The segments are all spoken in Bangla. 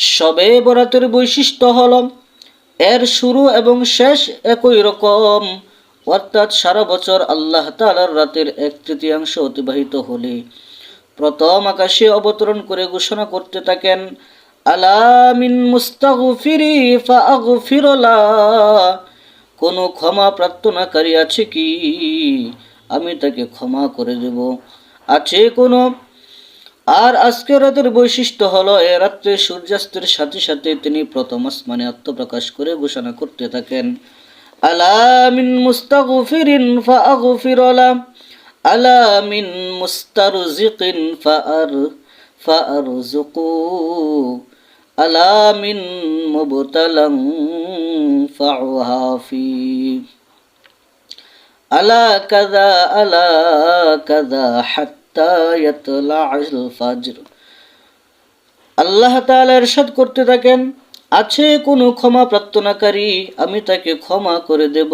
সবে বরাতের বৈশিষ্ট্য হল, এর শুরু এবং শেষ একই রকম। অর্থাৎ সারা বছর আল্লাহ তালার রাতের এক তৃতীয়াংশ অতিবাহিত হলে প্রথম আকাশে অবতরণ করে ঘোষণা করতে থাকেন আলামিন কোনো ক্ষমা প্রার্থনাকারী আছে কি? আমি তাকে ক্ষমা করে দেব। আছে কোনো? আর আজকের রাতের বৈশিষ্ট্য হলো, এ রাত্রে সূর্যাস্তের সাথে সাথে তিনি প্রথম আসমানে আত্মপ্রকাশ করে ঘোষণা করতে থাকেন। আলামিন মুস্তাগফিরিন ফাগফিরলা আলামিন মুস্তারজিকিন ফাআর ফাআরজুকু আলামিন মুবতালাম ফাউহাফি আলা কাদা আলা কাদা ইয়াতলা'আল আল্লাহ ইরশাদ করতে থাকেন, আছে কোনো ক্ষমা প্রার্থনাকারী, আমি তাকে ক্ষমা করে দেব।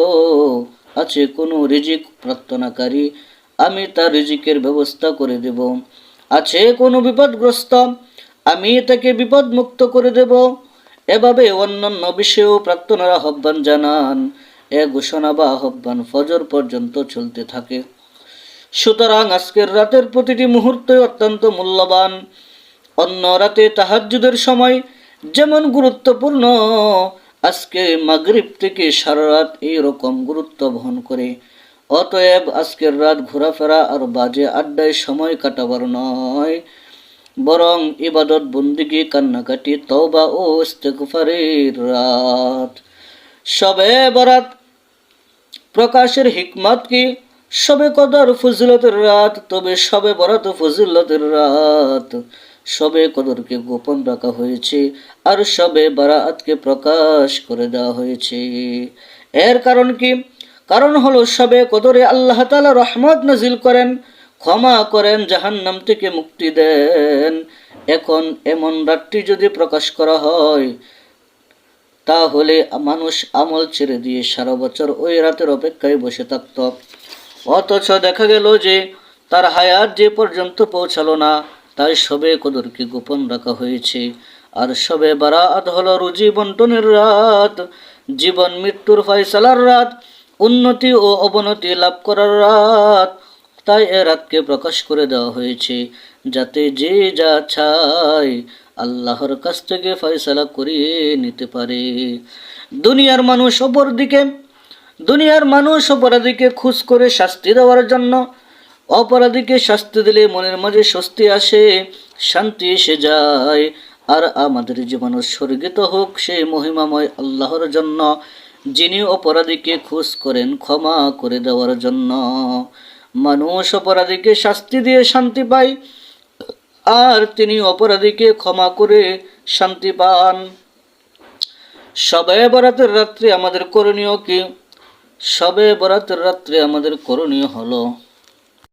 আছে কোনো রিজিক প্রার্থনাকারী, আমি তার রিজিকের ব্যবস্থা করে দেব। আছে কোনো বিপদগ্রস্ত, আমি তাকে বিপদ মুক্ত করে দেব। এভাবে অন্যান্য বিষয়েও প্রার্থনার আহ্বান জানান। এ ঘোষণা বা আহ্বান ফজর পর্যন্ত চলতে থাকে। সুতরাং আজকের রাতের প্রতিটি মুহূর্ত অত্যন্ত মূল্যবান। অন্য রাতে তাহাজ্জুদের সময় যেমন গুরুত্বপূর্ণ, আজকে মাগরিব থেকে সারা রাত এইরকম গুরুত্ব বহন করে। অতএব আজকের রাত ঘোরাফেরা আর বাজে আড্ডায় সময় কাটাবার নয়। বরং ইবাদত, বন্দিগি, কান্নাকাটি, তওবা ও ইস্তেগফারের রাত। সবে বরাত প্রকাশের হিকমত কি? সবে কদর ফজিলতের রাত, তবে সবে বরাত ফজিলতের রাত। সবে কদরকে গোপন রাখা হয়েছে, আর সবে বারাতকে প্রকাশ করে দেওয়া হয়েছে। এর কারণ কি? কারণ হলো সবে কদরে আল্লাহ তাআলা রহমত নাজিল করেন, ক্ষমা করেন, জাহান্নাম থেকে মুক্তি দেন। এখন এমন রাতটি যদি প্রকাশ করা হয়, তাহলে মানুষ আমল ছেড়ে দিয়ে সারা বছর ওই রাতের অপেক্ষায় বসে থাকত। অথচ দেখা গেল যে তার হায়াত যে পর্যন্ত পৌঁছালো না তাই সবে কদরকে গোপন রাখা হয়েছে। আর সবে বারাত হলো রুজি বন্টনের রাত, জীবন মৃত্যুর ফয়সালার রাত, উন্নতি ও অবনতি লাভ করার রাত। তাই এ রাতকে প্রকাশ করে দেওয়া হয়েছে, যাতে যে যা চায় আল্লাহর কাছ থেকে ফয়সালা করিয়ে নিতে পারে। দুনিয়ার মানুষ অপর দিকে দুনিয়ার মানুষ অপরাধীকে খুশ করে শাস্তি দেওয়ার জন্য। অপরাধীকে শাস্তি দিলে মনের মাঝে স্বস্তি আসে, শান্তি এসে যায়। আর আমাদের জীবন স্বর্গিত হোক সেই মহিমাময় আল্লাহর জন্য, যিনি অপরাধীকে খুশ করেন ক্ষমা করে দেওয়ার জন্য। মানুষ অপরাধীকে শাস্তি দিয়ে শান্তি পায়, আর তিনি অপরাধীকে ক্ষমা করে শান্তি পান। সবাই বরাতের রাত্রে আমাদের করণীয় কি? সবে বরাতের রাত্রে আমাদের করণীয় হলো